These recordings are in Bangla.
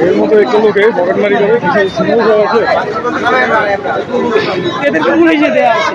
এর মতো একটা লোকে পকেট মারি করে কিছু স্মুথ আছে এদেরকে পুলিশে দেওয়া আছে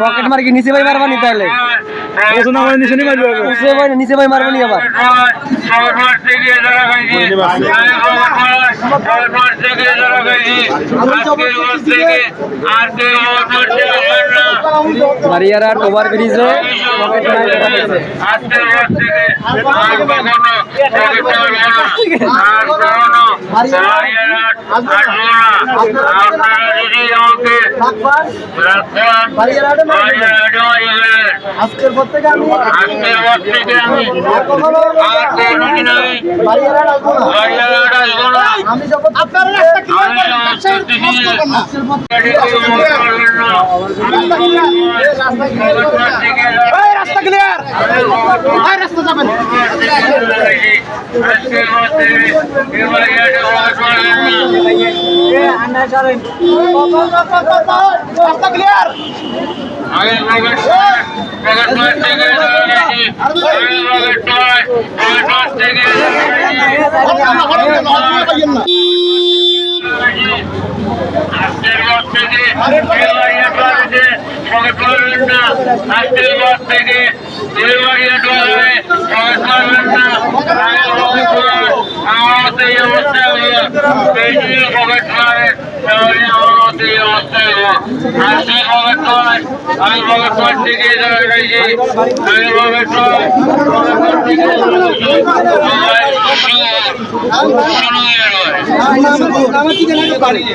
পকেট মারি নিচে ভাই মারবা নি তাহলে। নিচে ভাই নিচে ভাই মারবা নি আবার। বারিয়ার ওভার ব্রিজে পকেট আর বাড়িয়ারহাট আসব না। আপনারা যদি আমাকে। আজকের পর থেকে আমি আজকের পর থেকে আমি আর কোনোদিন আমি বাড়িয়ার আসব না বাড়িয়ারহাট আসব না। আমি যখন আপনারা রাস্তা ক্লিয়ার করেন আমার করতেছি না। আজকের পর গাড়ি কেউ ভোট করবেন না। এই রাস্তা ক্লিয়ার এই রাস্তা যাবেন মধ্যে। রাস্তা ক্লিয়ার। আজকের পর প্রগট করবেন না। আজকের পর থেকে দেওয়ারিয়া ক্লাবে প্রগট করবেন না। আমার মতো এই অবস্থায় হলো। নিয়ে প্রগট নয়, দেওয়ারিয়া আমার মতো এই অবস্থায় হলো। আজকে প্রগট নয়, আমি প্রগট নয় থেকে গেছি। আমি প্রগট নয়, প্রগট নয় থেকে